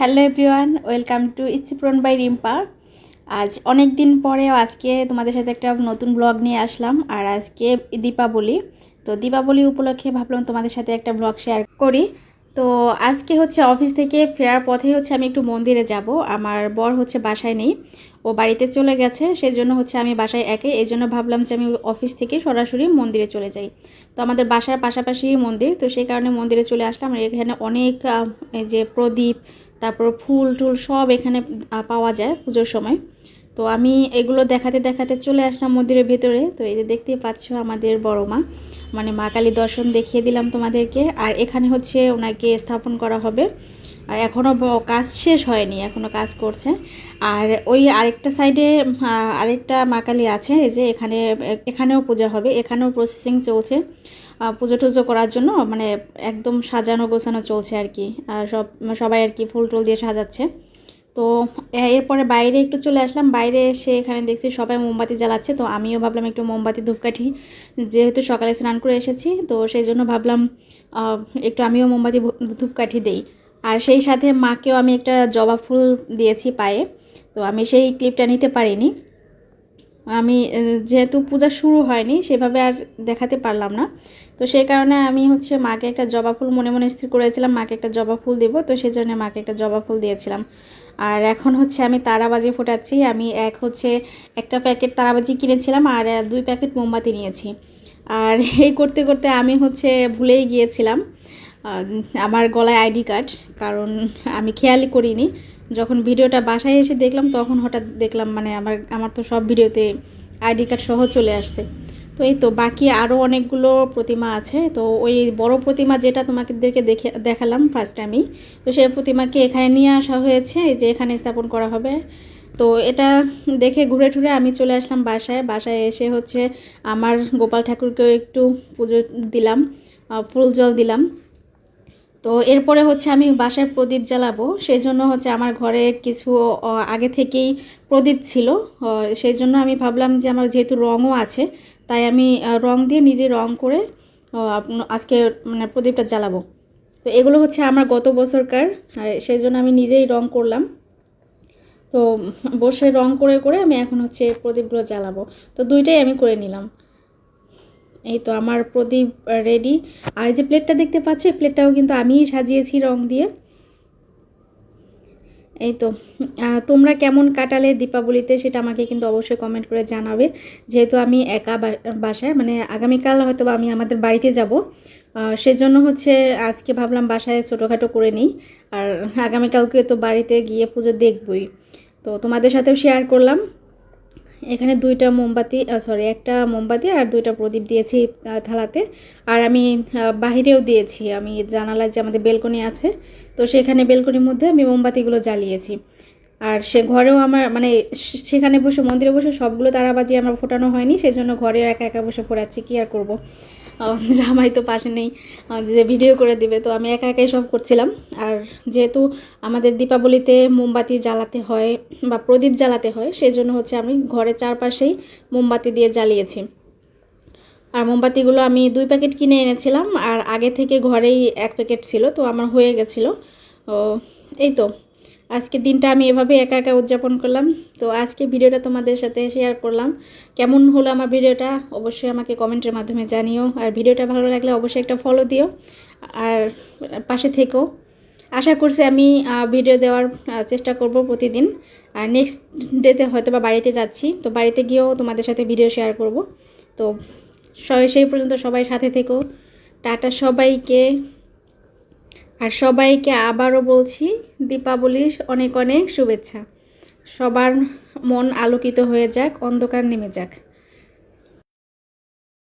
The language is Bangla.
হ্যালো এভরিওয়ান, ওয়েলকাম টু ইচ্ছিপ্রন বাই রিম্পা। আজ অনেক দিন পরে আজকে তোমাদের সাথে একটা নতুন ব্লগ নিয়ে আসলাম, আর আজকে দীপাবলি। তো দীপাবলি উপলক্ষে ভাবলাম তোমাদের সাথে একটা ব্লগ শেয়ার করি। তো আজকে হচ্ছে অফিস থেকে ফেরার পথেই হচ্ছে আমি একটু মন্দিরে যাব। আমার বর হচ্ছে বাসায় নেই, ও বাড়িতে চলে গেছে সেই জন্য হচ্ছে আমি বাসায় একে এই জন্য ভাবলাম যে আমি অফিস থেকে সরাসরি মন্দিরে চলে যাই। তো আমাদের বাসার পাশাপাশি মন্দির, তো সেই কারণে মন্দিরে চলে আসলাম। আর এখানে অনেক যে প্রদীপ তারপর ফুল টুল সব এখানে পাওয়া যায় পুজোর সময়। তো আমি এগুলো দেখাতে দেখাতে চলে আসলাম মন্দিরের ভেতরে। তো এই যে দেখতেই পাচ্ছ আমাদের বড় মা। মানে মা কালী দর্শন দেখিয়ে দিলাম তোমাদেরকে। আর এখানে হচ্ছে ওনাকে স্থাপন করা হবে। আর এখনও কাজ শেষ হয়নি এখনও কাজ করছে। আর ওই আরেকটা সাইডে আরেকটা মা কালী আছে। এই যে এখানে, এখানেও পূজা হবে। এখানেও প্রসেসিং চলছে। পুজো টুজো করার জন্য মানে একদম সাজানো গোছানো চলছে আর কি। সব, সবাই আর কি ফুল টুল দিয়ে সাজাচ্ছে। তো এরপরে বাইরে একটু চলে আসলাম। বাইরে এসে এখানে দেখছি সবাই মোমবাতি জ্বালাচ্ছে। তো আমিও ভাবলাম একটু মোমবাতি ধূপকাঠি। যেহেতু সকালে স্নান করে এসেছি, তো সেই জন্য ভাবলাম একটু আমিও মোমবাতি ধূপকাঠি দেই। আর সেই সাথে মাকেও আমি একটা জবা ফুল দিয়েছি পায়ে। তো আমি সেই ক্লিপটা নিতে পারিনি। আমি যেহেতু পূজা শুরু হয়নি, সেভাবে আর দেখাতে পারলাম না। তো সেই কারণে আমি হচ্ছে মাকে একটা জবা ফুল মনে মনে স্থির করেছিলাম, মাকে একটা জবা ফুল দেবো, তো সেই জন্য মাকে একটা জবা ফুল দিয়েছিলাম। আর এখন হচ্ছে আমি তারাবাজি ফোটাচ্ছি, আমি এক হচ্ছে একটা প্যাকেট তারাবাজি কিনেছিলাম আর দুই প্যাকেট মোমবাতি নিয়েছি। আর এই করতে করতে আমি হচ্ছে ভুলেই গিয়েছিলাম আমার গলায় আইডি কার্ড, কারণ আমি খেয়ালই করিনি। যখন ভিডিওটা বাসায় এসে দেখলাম, তখন হঠাৎ দেখলাম মানে আমার আমার তো সব ভিডিওতে আইডি কার্ড সহ চলে আসছে। তো এই তো বাকি আরও অনেকগুলো প্রতিমা আছে। তো ওই বড় প্রতিমা যেটা তোমাদেরকে দেখে, দেখালাম ফার্স্ট টাইমই তো সেই প্রতিমাকে এখানে নিয়ে আসা হয়েছে যে এখানে স্থাপন করা হবে। তো এটা দেখে ঘুরে টুরে আমি চলে আসলাম বাসায়। বাসায় এসে হচ্ছে আমার গোপাল ঠাকুরকেও একটু পুজো দিলাম ফুল জল দিলাম। তো এরপরে হচ্ছে আমি বাসায় প্রদীপ জ্বালাবো। সেই জন্য হচ্ছে আমার ঘরে কিছু আগে থেকেই প্রদীপ ছিল। সেই জন্য আমি ভাবলাম যে আমার যেহেতু রঙও আছে, তাই আমি রং দিয়ে নিজে রং করে আজকে মানে প্রদীপটা জ্বালাবো। তো এগুলো হচ্ছে আমার গত বছরকার সেই জন্য আমি নিজেই রং করলাম। তো বসে রং করে করে আমি এখন হচ্ছে প্রদীপগুলো জ্বালাবো। তো দুইটাই আমি করে নিলাম। এই তো আমার প্রদীপ রেডি আর এই যে প্লেটটা দেখতে পাচ্ছ প্লেটটাও কিন্তু আমিই সাজিয়েছি রং দিয়ে। এই তো তোমরা কেমন কাটালে দীপাবলিতে সেটা আমাকে কিন্তু অবশ্যই কমেন্ট করে জানাবে। যেহেতু আমি একা বাসায় মানে আগামীকাল হয়তো আমি আমাদের বাড়িতে যাব। সেজন্য হচ্ছে আজকে ভাবলাম বাসায় ছোটোখাটো করে নিই। আর আগামীকালকে তো বাড়িতে গিয়ে পুজো দেখবই। তো তোমাদের সাথেও শেয়ার করলাম। এখানে দুইটা মোমবাতি সরি একটা মোমবাতি আর দুইটা প্রদীপ দিয়েছি থালাতে। আর আমি বাহিরেও দিয়েছি, আমি জানালায় যে আমাদের বেলকনি আছে, তো সেখানে বেলকনির মধ্যে আমি মোমবাতিগুলো জ্বালিয়েছি। আর সে ঘরেও আমার মানে সেখানে বসে, মন্দিরে বসে সবগুলো তারাবাজি আমার ফোটানো হয়নি সেই জন্য ঘরেও একা একা বসে ফোটাচ্ছি কী আর করব? জামাই তো পাশে নেই যে ভিডিও করে দিবে, তো আমি একা একাই সব করছিলাম। আর যেহেতু আমাদের দীপাবলিতে মোমবাতি জ্বালাতে হয় বা প্রদীপ জ্বালাতে হয় সেই জন্য হচ্ছে আমি ঘরের চারপাশেই মোমবাতি দিয়ে জ্বালিয়েছি। আর মোমবাতিগুলো আমি দুই প্যাকেট কিনে এনেছিলাম আর আগে থেকে ঘরেই এক প্যাকেট ছিল, তো আমার হয়ে গেছিল। ও, এই তো। আজকে দিনটা আমি এভাবে একা একা উদযাপন করলাম। তো আজকে ভিডিওটা তোমাদের সাথে শেয়ার করলাম। কেমন হলো আমার ভিডিওটা? অবশ্যই আমাকে কমেন্টের মাধ্যমে জানিও। আর ভিডিওটা ভালো লাগলে অবশ্যই একটা ফলো দিও। আর পাশে থেকো। আশা করছি আমি ভিডিও দেওয়ার চেষ্টা করব প্রতিদিন। আর নেক্সট ডেতে হয়তো বা বাড়িতে যাচ্ছি। তো বাড়িতে গিয়েও তোমাদের সাথে ভিডিও শেয়ার করব। তো সেই পর্যন্ত সবাই সাথে থেকো। টাটা সবাইকে। আর সবাইকে আবারও বলছি, দীপাবলির অনেক অনেক শুভেচ্ছা। সবার মন আলোকিত হয়ে যাক, অন্ধকার নেমে যাক।